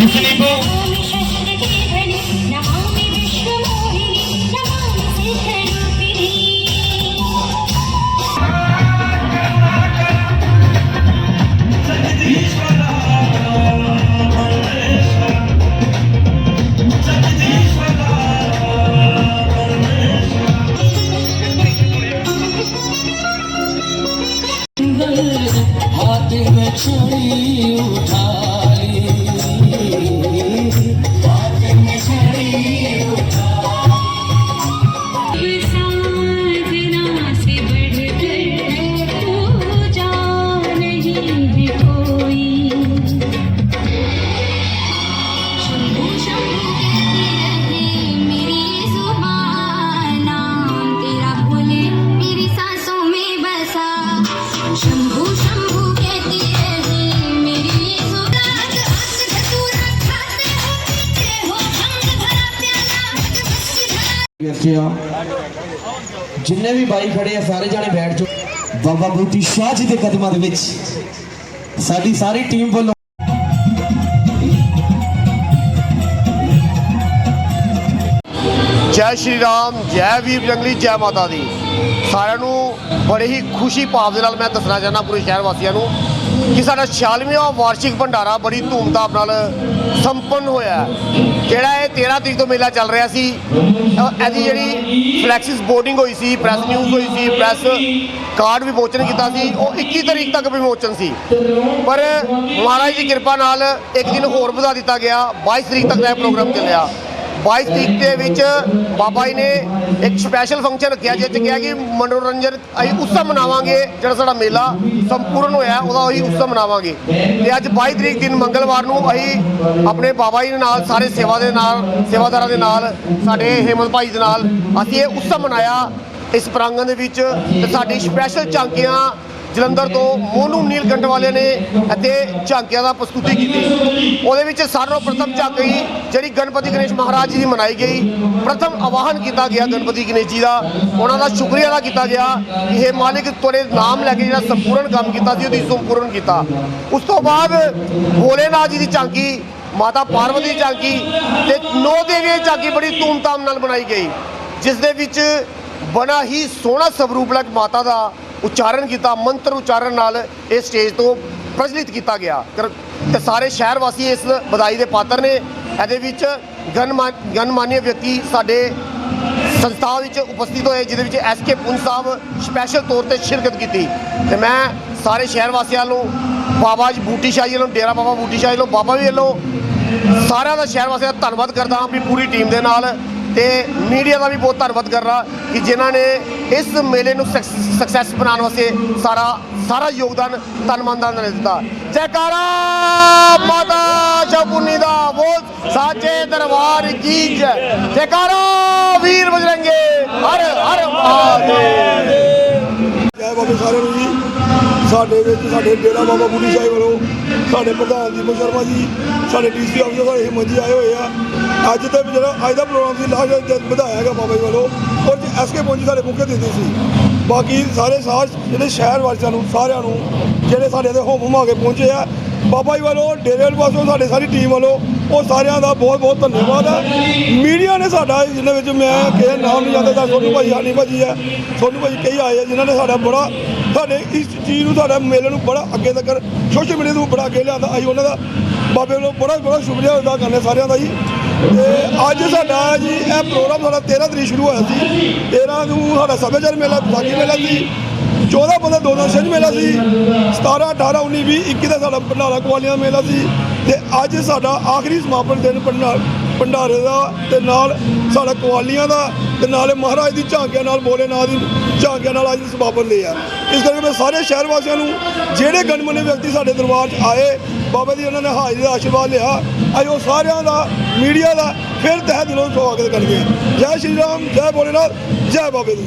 मुस्लिमों রাতে বেছড়ি উঠা भरा ਆ ਜਿੰਨੇ ਵੀ ਬਾਈ ਖੜੇ ਆ, ਸਾਰੇ ਜਾਣੇ ਬੈਠ ਜਾਓ। ਬਾਬਾ ਬੂਟੀ ਸ਼ਾਹ ਜੀ ਦੇ ਕਦਮਾਂ ਦੇ ਵਿੱਚ। ਸਾਡੀ ਸਾਰੀ ਟੀਮ ਵੱਲੋਂ ਜੈ ਸ਼੍ਰੀ ਰਾਮ, ਜੈ ਵੀਰ ਜੰਗਲੀ, ਜੈ ਮਾਤਾ ਦੀ। ਸਾਰਿਆਂ ਨੂੰ ਬੜੇ ਹੀ ਖੁਸ਼ੀ ਭਾਵ ਦੇ ਨਾਲ ਮੈਂ ਦੱਸਣਾ ਚਾਹੁੰਦਾ ਪੂਰੇ ਸ਼ਹਿਰ ਵਾਸੀਆਂ ਨੂੰ। ਕਿ ਸਾਡਾ 46ਵਾਂ ਵਾਰਸ਼ਿਕ ਭੰਡਾਰਾ ਬੜੀ ਧੂਮਧਾਮ ਨਾਲ ਸੰਪੰਨ ਹੋਇਆ ਜਿਹੜਾ ਇਹ 13 ਤਰੀਕ ਤੋਂ ਮੇਲਾ ਚੱਲ ਰਿਹਾ ਸੀ ਇਹਦੀ ਜਿਹੜੀ ਫਲੈਕਸਿਸ ਬੋਰਡਿੰਗ ਹੋਈ ਸੀ, ਪ੍ਰੈਸ ਨਿਊਜ਼ ਹੋਈ ਸੀ, ਪ੍ਰੈਸ ਕਾਰਡ ਵਿਮੋਚਨ ਕੀਤਾ ਸੀ, ਉਹ 21 ਤਰੀਕ ਤੱਕ ਵਿਮੋਚਨ ਸੀ। ਪਰ ਮਹਾਰਾਜ ਦੀ ਕਿਰਪਾ ਨਾਲ ਇੱਕ ਦਿਨ ਹੋਰ ਵਧਾ ਦਿੱਤਾ ਗਿਆ 22 ਤਰੀਕ ਤੱਕ ਦਾ ਇਹ ਪ੍ਰੋਗਰਾਮ ਚੱਲਿਆ। 22 ਤਰੀਕ ਦੇ ਵਿੱਚ ਬਾਬਾ ਜੀ ਨੇ ਇੱਕ ਸਪੈਸ਼ਲ ਫੰਕਸ਼ਨ ਰੱਖਿਆ ਜਿਸ 'ਚ ਕਿਹਾ ਕਿ ਮਨੋਰੰਜਨ ਅਸੀਂ ਉਤਸਵ ਮਨਾਵਾਂਗੇ ਜਿਹੜਾ ਸਾਡਾ ਮੇਲਾ ਸੰਪੂਰਨ ਹੋਇਆ, ਉਹਦਾ ਅਸੀਂ ਉਤਸਵ ਮਨਾਵਾਂਗੇ। ਤੇ ਅੱਜ 22 ਤਰੀਕ ਦਿਨ ਮੰਗਲਵਾਰ ਨੂੰ ਅਸੀਂ ਆਪਣੇ ਬਾਬਾ ਜੀ ਦੇ ਨਾਲ, ਸਾਰੇ ਸੇਵਾ ਦੇ ਨਾਲ, ਸੇਵਾਦਾਰਾਂ ਦੇ ਨਾਲ, ਸਾਡੇ ਹੇਮੰਤ ਭਾਈ ਦੇ ਨਾਲ ਅਸੀਂ ਇਹ ਉਤਸਵ ਮਨਾਇਆ। ਇਸ ਪ੍ਰਾਂਗਣ ਦੇ ਵਿੱਚ ਤੇ ਸਾਡੀ ਸਪੈਸ਼ਲ ਝਾਂਕੀਆਂ ਜਲੰਧਰ ਤੋਂ ਮੋਨੂ ਨੀਲਕੰਠ ਵਾਲੇ ਨੇ ਅਤੇ ਝਾਂਕਿਆਂ ਦਾ ਪ੍ਰਸਤੁਤੀ ਕੀਤੀ। ਉਹਦੇ ਵਿੱਚ ਸਰਵ ਪ੍ਰਥਮ ਝਾਂਕੀ ਜਿਹੜੀ ਗਣਪਤੀ ਗਣੇਸ਼ ਮਹਾਰਾਜ ਜੀ ਦੀ ਮਨਾਈ ਗਈ। ਪ੍ਰਥਮ ਆਵਾਹਨ ਕੀਤਾ ਗਿਆ ਗਣਪਤੀ ਗਣੇਸ਼ ਜੀ ਦਾ। ਉਹਨਾਂ ਦਾ ਸ਼ੁਕਰੀਆ ਅਦਾ ਕੀਤਾ ਗਿਆ ਕਿ ਇਹ ਮਾਲਿਕ ਤੁਹਾਡੇ ਨਾਮ ਲੈ ਕੇ ਜਿਹੜਾ ਸੰਪੂਰਨ ਕੰਮ ਕੀਤਾ ਸੀ, ਉਹਦੀ ਸੰਪੂਰਨ ਕੀਤਾ। ਉਸ ਤੋਂ ਬਾਅਦ ਭੋਲੇਨਾਥ ਜੀ ਦੀ ਝਾਂਕੀ, ਮਾਤਾ ਪਾਰਵਤੀ ਦੀ ਝਾਂਕੀ ਤੇ ਨੌ ਦੇਵੀਆਂ ਦੀ ਝਾਂਕੀ ਬੜੀ ਧੂਮਧਾਮ ਨਾਲ ਬਣਾਈ ਗਈ, ਜਿਸ ਦੇ ਵਿੱਚ ਬੜਾ ਹੀ ਸੋਹਣਾ ਸਵਰੂਪਲਕ ਮਾਤਾ ਦਾ। ਉਚਾਰਨ ਕੀਤਾ, ਮੰਤਰ ਉਚਾਰਨ ਨਾਲ ਇਹ ਸਟੇਜ ਤੋਂ ਪ੍ਰਚਲਿਤ ਕੀਤਾ ਗਿਆ। ਕਰ- ਤੇ ਸਾਰੇ ਸ਼ਹਿਰ ਵਾਸੀ ਇਸ ਵਧਾਈ ਦੇ ਪਾਤਰ ਨੇ। ਇਹਦੇ ਵਿੱਚ ਗਨਮਾਨ ਗਨਮਾਨਿਆ ਵਿਅਕਤੀ ਸਾਡੇ ਸੰਸਥਾ ਵਿੱਚ ਉਪਸਥਿਤ ਹੋਏ, ਜਿਹਦੇ ਵਿੱਚ ਐਸ ਕੇ ਪੁੰਨ ਸਾਹਿਬ ਸਪੈਸ਼ਲ ਤੌਰ ਤੇ ਸ਼ਿਰਕਤ ਕੀਤੀ। ਤੇ ਮੈਂ ਸਾਰੇ ਸ਼ਹਿਰ ਵਾਸੀਆਂ ਨੂੰ ਬਾਬਾ ਜੀ ਬੂਟੀ ਸ਼ਾਹ ਜੀ ਵੱਲੋਂ, ਡੇਰਾ ਬਾਬਾ ਬੂਟੀ ਸ਼ਾਹ ਜੀ ਵੱਲੋਂ, ਬਾਬਾ ਵੀ ਵੱਲੋਂ ਸਾਰਿਆਂ ਦਾ ਸ਼ਹਿਰ ਵਾਸੀਆਂ ਦਾ ਧੰਨਵਾਦ ਕਰਦਾ ਹਾਂ ਵੀ ਪੂਰੀ ਟੀਮ ਦੇ ਨਾਲ ਤੇ ਮੀਡੀਆ ਦਾ ਵੀ ਬਹੁਤ ਧੰਨਵਾਦ ਕਰਦਾ ਕਿ ਜਿਨ੍ਹਾਂ ਨੇ ਇਸ ਮੇਲੇ ਨੂੰ ਸਕਸੈਸ ਬਣਾਉਣ ਵਾਸਤੇ ਸਾਰਾ ਸਾਰਾ ਯੋਗਦਾਨ ਤਨ ਮਨ ਦਿੱਤਾ। ਜੈਕਾਰਾ, ਮਾਤਾ ਸ਼ਪੁਨੀ ਦਾ ਬੋਲ, ਸਾਚੇ ਦਰਬਾਰ ਕੀ ਜੈ। ਜੈਕਾਰਾ, ਵੀਰ ਬਜਰੰਗੇ, ਹਰ ਹਰ ਮਹਾਦੇਵ। ਜੈ ਬਾਬੇ ਸਾਰਿਆਂ ਨੂੰ ਜੀ। ਸਾਡੇ ਵਿੱਚ ਸਾਡੇ ਡੇਰਾ ਬਾਬਾ ਬੁੱਢੀ ਸਾਹਿਬ ਵੱਲੋਂ ਸਾਡੇ ਪ੍ਰਧਾਨ ਦੀਪਕ ਸ਼ਰਮਾ ਜੀ ਸਾਡੇ ਡੀਸੀ ਆਫਿਸਰ ਸਾਡੇ ਹਿੰਮਤ ਜੀ ਆਏ ਹੋਏ ਆ। ਅੱਜ ਤੇ ਜਿਹੜਾ ਅੱਜ ਦਾ ਪ੍ਰੋਗਰਾਮ ਸੀ, ਲਾਸਟ ਜਦ ਵਧਾਇਆ ਗਿਆ ਬਾਬਾ ਜੀ ਵੱਲੋਂ ਔਰ ਐਸਕੇ ਪਹੁੰਚੀ ਸਾਡੇ ਮੁੱਖ ਦਿੱਤੀ ਸੀ। ਬਾਕੀ ਸਾਰੇ ਸਾਰ ਜਿਹੜੇ ਸ਼ਹਿਰ ਵਾਸੀਆਂ ਨੂੰ, ਸਾਰਿਆਂ ਨੂੰ, ਜਿਹੜੇ ਸਾਡੇ ਦੇ ਹੁਮ ਹੁਮਾ ਕੇ ਪਹੁੰਚੇ ਆ, ਬਾਬਾ ਜੀ ਵੱਲੋਂ ਡੇਰੇ ਵਾਲੇ ਪਾਸੋਂ ਸਾਡੇ ਸਾਰੀ ਟੀਮ ਵੱਲੋਂ ਉਹ ਸਾਰਿਆਂ ਦਾ ਬਹੁਤ ਬਹੁਤ ਧੰਨਵਾਦ ਹੈ ਮੀਡੀਆ ਨੇ ਸਾਡਾ ਜਿਹਨਾਂ ਵਿੱਚ ਮੈਂ ਕਿਸੇ ਨਾਮ ਨਹੀਂ ਜਾਂਦਾ ਤਾਂ ਸੋਨੂੰ ਭਾਈ, ਹਾਨੀ ਭਾਜੀ ਹੈ। ਸੋਨੂੰ ਭਾਜੀ ਕਈ ਆਏ ਆ, ਜਿਨ੍ਹਾਂ ਨੇ ਸਾਡਾ ਬੜਾ, ਸਾਡੇ ਇਸ ਚੀਜ਼ ਨੂੰ, ਸਾਡਾ ਮੇਲੇ ਨੂੰ ਬੜਾ ਅੱਗੇ ਤੱਕ ਸੋਸ਼ਲ ਮੀਡੀਆ ਨੂੰ ਬੜਾ ਅੱਗੇ ਲਿਆਂਦਾ। ਆਈ ਉਹਨਾਂ ਦਾ, ਬਾਬੇ ਵੱਲੋਂ ਬੜਾ ਬੜਾ ਸ਼ੁਕਰੀਆ ਅਦਾ ਕਰਨੇ ਸਾਰਿਆਂ ਦਾ ਜੀ। ਤੇ ਅੱਜ ਸਾਡਾ ਜੀ, ਇਹ ਪ੍ਰੋਗਰਾਮ ਸਾਡਾ 13 ਤਰੀਕ ਸ਼ੁਰੂ ਹੋਇਆ ਸੀ। 13 ਨੂੰ ਸਾਡਾ ਸੱਭਿਆਚਾਰ ਮੇਲਾ, ਵਿਸਾਖੀ ਮੇਲਾ ਸੀ। 14 ਬੰਦਾ ਦੋ ਦੋ ਛਿੰਝ ਮੇਲਾ ਸੀ 17 18 19 20 21 ਦਾ ਸਾਡਾ ਭੰਡਾਰਾ ਕੁਆਲੀਆਂ ਦਾ ਮੇਲਾ ਸੀ ਤੇ ਅੱਜ ਸਾਡਾ ਆਖਰੀ ਸਮਾਪਨ ਦਿਨ ਭੰਡਾ- ਭੰਡਾਰੇ ਦਾ ਤੇ ਨਾਲ ਸਾਡਾ ਕੁਆਲੀਆਂ ਦਾ ਤੇ ਨਾਲੇ ਮਹਾਰਾਜ ਦੀ ਝਾਂਕਿਆਂ ਨਾਲ ਬੋਲੇ ਭੋਲੇਨਾਥ ਦੀ ਝਾਂਕਿਆਂ ਨਾਲ ਅੱਜ ਸਮਾਪਨ ਲਿਆ ਇਸ ਕਰਕੇ ਮੈਂ ਸਾਰੇ ਸ਼ਹਿਰ ਵਾਸੀਆਂ ਨੂੰ, ਜਿਹੜੇ ਗਣਮਨੇ ਵਿਅਕਤੀ ਸਾਡੇ ਦਰਬਾਰ 'ਚ ਆਏ, ਬਾਬਾ ਜੀ ਉਹਨਾਂ ਨੇ ਹਾਜ਼ਰੀ ਦਾ ਆਸ਼ੀਰਵਾਦ ਲਿਆ, ਅੱਜ ਉਹ ਸਾਰਿਆਂ ਦਾ, ਮੀਡੀਆ ਦਾ ਫਿਰ ਤਹਿ ਦਿਲੋਂ ਸਵਾਗਤ ਕਰਦੇ ਜੈ ਸ਼੍ਰੀ ਰਾਮ, ਜੈ ਭੋਲੇਨਾਥ, ਜੈ ਬਾਬੇ ਦੀ।